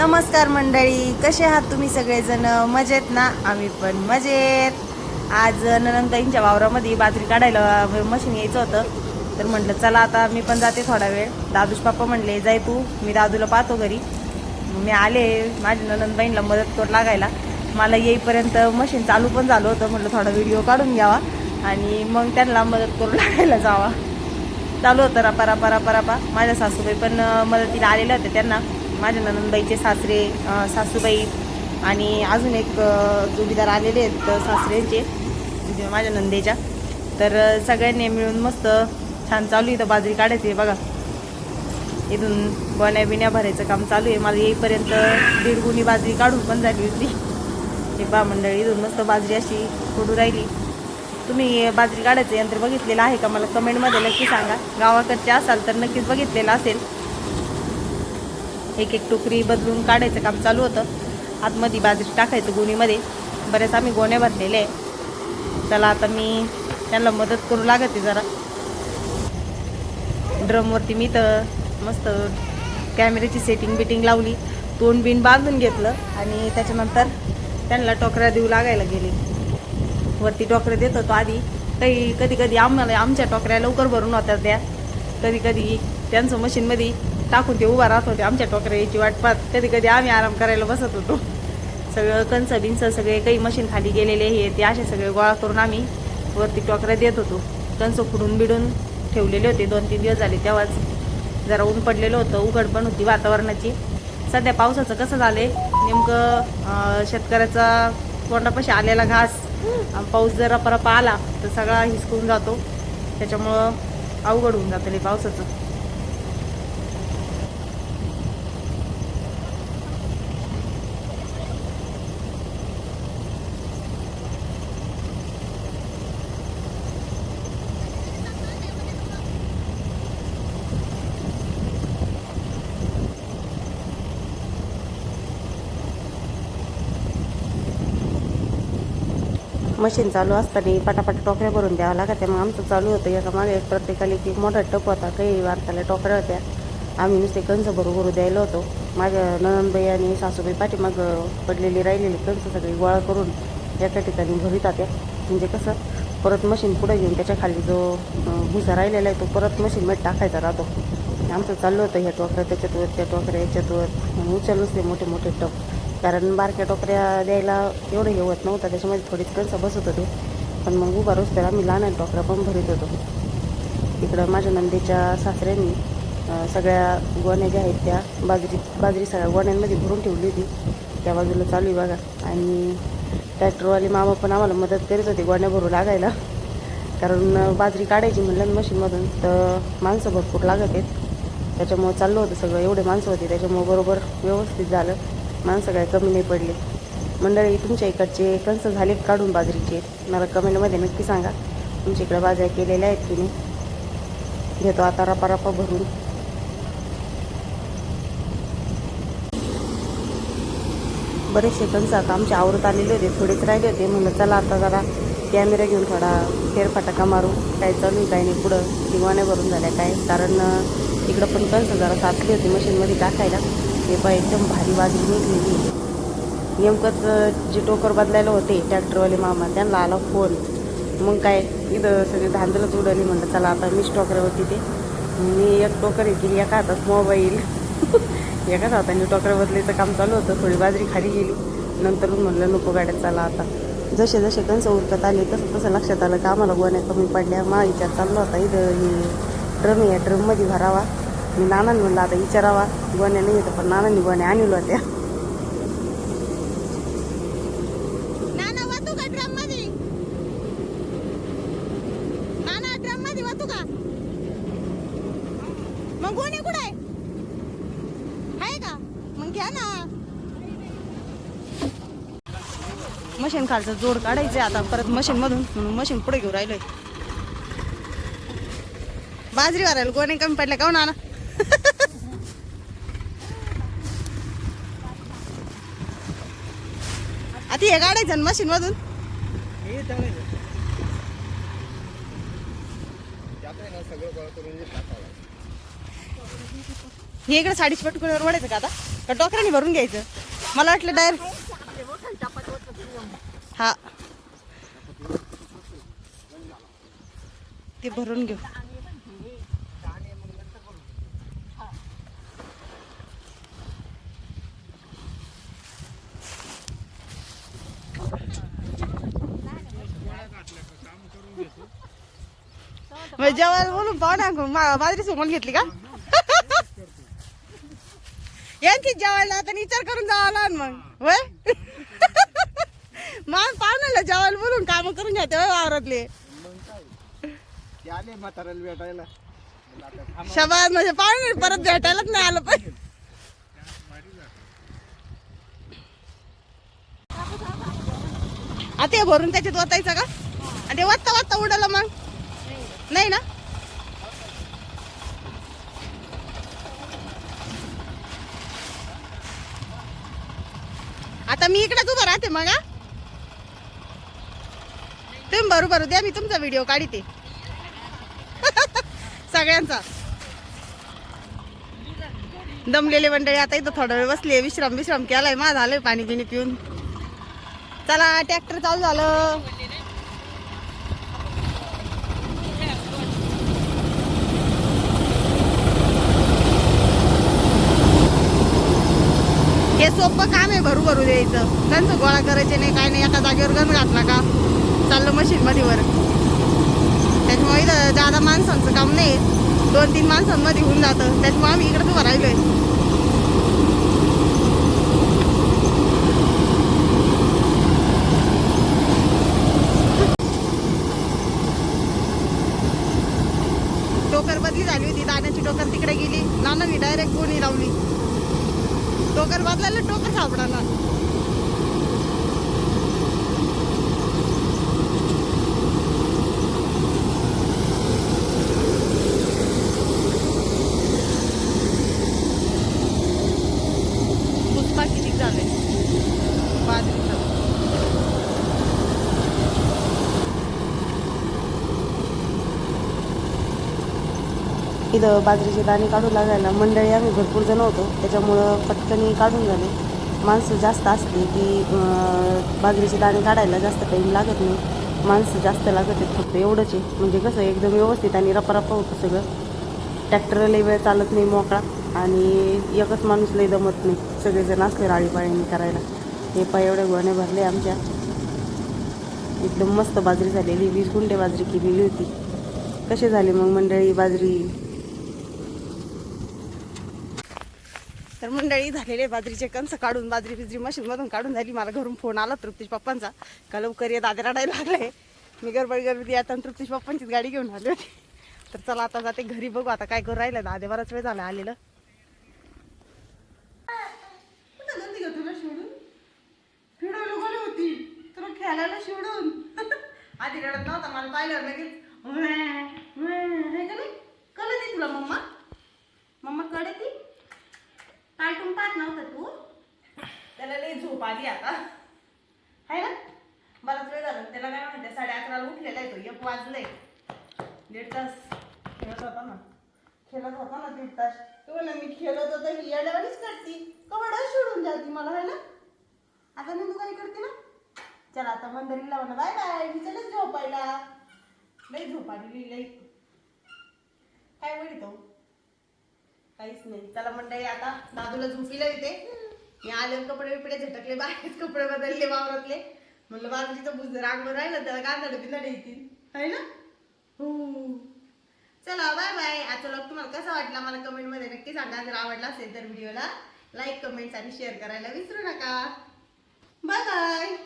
नमस्कार मंडळी कसे आहात तुम्ही सगळेजण? मजेत ना? आम्ही पण मजेत. आज ननंताईंच्या वावरामध्ये बाजरी काढायला मशीन यायचं होतं. तर म्हटलं चला आता मी पण जाते थोडा वेळ. दादूश पप्पा म्हणले जाय तू मी दादूला पाहतो घरी. मी आले माझ्या ननंदबाईंना मदत करू लागायला. मला येईपर्यंत मशीन चालू पण झालं होतं म्हटलं थोडा व्हिडिओ काढून घ्यावा आणि मग त्यांना मदत करू लागायला जावा. चालू होतं रपा रपा रपा रपा. माझ्या सासूबाई पण मदतीला आलेल्या होत्या त्यांना. माझ्या ननंदबाईचे सासरे सासूबाई आणि अजून एक जोडीदार आलेले आहेत सासरेचे सासऱ्यांचे म्हणजे माझ्या नंदेच्या तर सगळ्यांनी मिळून मस्त छान चालू इथं बाजरी काढायची आहे बघा. इथून बण्या बिण्या भरायचं काम चालू आहे. मला येईपर्यंत दीड गुणी बाजरी काढून पण झाली होती. हे बा मंडळी इथून मस्त बाजरी अशी फोडू राहिली. तुम्ही बाजरी काढायचं यंत्र बघितलेलं आहे का? मला कमेंटमध्ये नक्की सांगा. गावाकडचे असाल तर नक्कीच बघितलेलं असेल. एक एक टोकरी बदलून काढायचं काम चालू होतं. आतमध्ये बाजरी टाकायचं गोणीमध्ये. बरेच आम्ही गोण्या भरलेल्या आहे त्याला आता मी त्यांना मदत करू लागते जरा. ड्रमवरती मी तर मस्त कॅमेऱ्याची सेटिंग बिटिंग लावली. तोंड बिन बांधून घेतलं आणि त्याच्यानंतर त्यांना टोकऱ्या देऊ लागायला गेले. वरती टोकऱ्या देत होतो आधी. काही कधी कधी आम्हाला आमच्या टोकऱ्या लवकर भरून होत्या त्या. कधी कधी त्यांचं मशीनमध्ये टाकून ते उभा राहत होते आमच्या टोकऱ्या याची वाट पाहत. कधी कधी आम्ही आराम करायला बसत होतो. सगळं कंच बिंच सगळे काही मशीन खाली गेलेले हे ते असे सगळे गोळा करून आम्ही वरती टोकऱ्या देत होतो. कंच फुडून बिडून ठेवलेले होते दोन तीन दिवस झाले तेव्हाच. जरा ऊन पडलेलं होतं उघड पण होती वातावरणाची. सध्या पावसाचं कसं झालंय नेमकं शेतकऱ्याचा तोंडापाशी आलेला घास पाऊस जर रपरपा आला तर सगळा हिसकून जातो. त्याच्यामुळं अवघड होऊन जातं पावसाचं. मशीन चालू असताना पटापट टोकऱ्या भरून द्यावं लागत मग आमचं चालू होतं. एका मागे एक प्रत्येकाला की मोठा टप होता. काही वारताला टोकऱ्या होत्या. आम्ही नुसते कंच भरू भरू द्यायला होतो. माझ्या ननंदबाई आणि सासूबाई पाठीमाग पडलेली राहिलेली कंच सगळी गोळा करून एका ठिकाणी घरी होत्या. म्हणजे कसं? परत मशीन पुढे घेऊन त्याच्याखाली जो भुसा राहिलेला आहे तो परत मशीनमध्ये टाकायचा राहतो. आमचं चाललं होतं ह्या टोकऱ्या त्याच्यातवर त्या टोकऱ्या याच्यातवर मग उचलूच ते मोठे मोठे टप. कारण बारक्या टोकऱ्या द्यायला एवढं हे होत नव्हतं त्याच्यामध्ये थोडीच कणसं बसत होते. पण मग उभा रोज तर आम्ही लहान टोकऱ्या पण भरीत होतो. इकडं माझ्या नंदीच्या सासऱ्यांनी सगळ्या गोण्या ज्या आहेत त्या बाजरी बाजरी सगळ्या गोण्यांमध्ये भरून ठेवली होती. त्या बाजूला चालू आहे बघा. आणि ट्रॅक्टरवाले मामा पण आम्हाला मदत करीत होते गोण्या भरू लागायला. कारण बाजरी काढायची म्हणलं मशीनमधून तर माणसं भरपूर लागत आहेत. त्याच्यामुळं चाललं होतं सगळं एवढे माणसं होते. त्याच्यामुळं बरोबर व्यवस्थित झालं. माणसं काय कमी नाही पडले. मंडळी तुमच्या इकडचे कंस झाले काढून बाजरीचे? मला कमेंटमध्ये नक्की सांगा. तुमच्या इकडं बाजऱ्या केलेल्या आहेत की नाही? घेतो आता रपा रपा भरून. बरेचसे कंस आता आमच्या आवरत आलेले होते थोडेच राहिले होते. म्हणलं चला आता जरा कॅमेरा घेऊन थोडा फेरफटाका मारू. काय चालू आहे काय नाही पुढं दिवाण्या भरून झाल्या काय? कारण इकडं पण कंस जरा साचली होती मशीनमध्ये टाकायला. ते पण एकदम भारी बाजरी निघलेली नेमकंच जे टोकर बदलायला होते ट्रॅक्टरवाले मामा त्यांना आला फोन. मग काय इथं सगळी धांदलच उडवली म्हणलं चला आता मीच टोकऱ्यावरती ते. मी एक टोकर हे केली एका हातात मोबाईल. एकाच हाताने टोकऱ्या बदलायचं काम चालू होतं थोडी बाजरी खाली गेली. नंतर म्हणलं नको गाड्यात चला आता. जसे जसे कंस उरकत आले तसं तसं लक्षात आलं का आम्हाला गोण्या कमी पडल्या मा विचार चालला होता इथं हे ड्रम आहे ड्रममध्ये भरावा. मी नानांनी म्हणलं आता विचारावा गोण्या नाही येतं पण नानांनी गोण्या आणल्या होत्या. नाना वातू का ड्रममध्ये? नाना ड्रममध्ये वातू का? मग गोणी कुठे आहे? आहे का? मग घ्या ना. मशीन खालचं जोड काढायचं आता परत मशीन मधून म्हणून मशीन पुढे घेऊन राहिलोय. बाजरी भरायला गोणे कमी पडल्या का हो नाना आता हे काढायचं मशीन मधून हे इकडे साडीच पटकुल्यावर वडायचं का आता? का टोकऱ्याने भरून घ्यायचं? मला वाटलं डायरेक्ट हा. ते भरून घेऊ. म्हणजे जेवायला बोलून पाहुणा बाजरी सोबत घेतली का? यांची जेवायला आता विचार करून जावा लागेल मग वय मग पाहुण्याला जेवायला बोलून काम करून घ्या तेव्हा वावरातले. भेटायला शबाज म्हणजे पाहुणे परत भेटायलाच नाही आलं पण. आता हे भरून त्याच्यात वतायचं का? आणि ते वाजता वाजता मग. नाही ना? आता मी इकडेच उभं राहते मग तुम्ही बरोबर द्या मी तुमचा व्हिडिओ काढते. सगळ्यांचा. दमलेले मंडळी आता इथं थोडा वेळ बसले विश्राम विश्राम केलाय. मा झालंय पाणी पिणी पिऊन. चला ट्रॅक्टर चालू झालं. हे सोपं काम आहे भरू भरू द्यायचं. त्यांचं गोळा करायचे नाही काय नाही एका जागेवर गण घातला का चाललं मशीन मध्ये वर. त्याच्यामुळे इथं जादा माणसांचं काम नाही. दोन तीन माणसांमध्ये होऊन जातं. त्याच्यामुळे आम्ही इकडे उभं राहिलोय. टोकर बदली झाली होती. दाण्याची टोकर तिकडे गेली. नानांनी डायरेक्ट गोणी लावली. टोकर बदलायला टोकर सापडाना पुष्पा किती झाले बाजरीचं इथं बाजरीचे दाणे काढून लागायला मंडळी आम्ही भरपूर जण होतो. त्याच्यामुळं पटकनी काढून झाले. माणसं जास्त असली की बाजरीचे दाणे काढायला जास्त टाईम लागत नाही. माणसं जास्त लागत आहेत फक्त एवढंच आहे. म्हणजे कसं एकदम व्यवस्थित आणि रपारपा होतं सगळं. ट्रॅक्टरलाही लई वेळ चालत नाही मोकळा. आणि एकच माणूस लई दमत नाही. सगळेजण असले राळीपाळीने करायला. हे पाय एवढ्या गोण्या भरले आमच्या. एकदम मस्त बाजरी झालेली. वीस गुंडे बाजरी केलेली होती. कसे झाले मग मंडळी बाजरी? तर मंडळी झालेले बाजरीचे कंस काढून बाजरी बिजरी मशीनमधून काढून झाली. मला घरून फोन आला तृप्तीश पप्पांचा. का लवकर ये दादे रडायला लागले. मी गडबड गरबडी आता तृप्तीश पप्पांचीच गाडी घेऊन आली होती. तर चला आता जाते घरी बघू आता काय करू राहिलं. दादे बराच वेळ झाला आलेलं. खेळायला शिवडून? आधी रडत नव्हता मला पाहिलं लगेच का नाही? तुला मम्मा? मम्मा कळत ती? कार्टून पाहत नव्हतं तू? त्याला लई झोप आली आता. आहे ना? बराच वेळ झाला. त्याला काय म्हणते साडे अकराला उठलेला आहे तो. एक वाजलंय. दीड तास. खेळत होता ना. खेळत होता ना दीड तास. तू म्हणलं मी खेळत होतं ही येड्यावानीच करती. कवड सोडून जाती मला आहे ना? आता मी तू काही करते ना? चला आता मंदिरीला म्हणा बाय बाय. मी चलच झोपायला. लई झोपाली लई. काय म्हणतो काहीच नाही. चला मंडळी आता दादूला झोपीला येते. मी आले कपडे बिपडे झटकले बाहेर कपडे बदलले वावरातले. म्हणलं बाजूचं बुज रागवर राहिलं त्याला कांदडे बिंदडे येतील. आहे ना? हो. चला बाय बाय आजचा ब्लॉग तुम्हाला कसा वाटला? मला कमेंटमध्ये नक्की सांगा. जर आवडला असेल तर व्हिडिओला लाईक कमेंट्स आणि शेअर करायला विसरू नका. Bye bye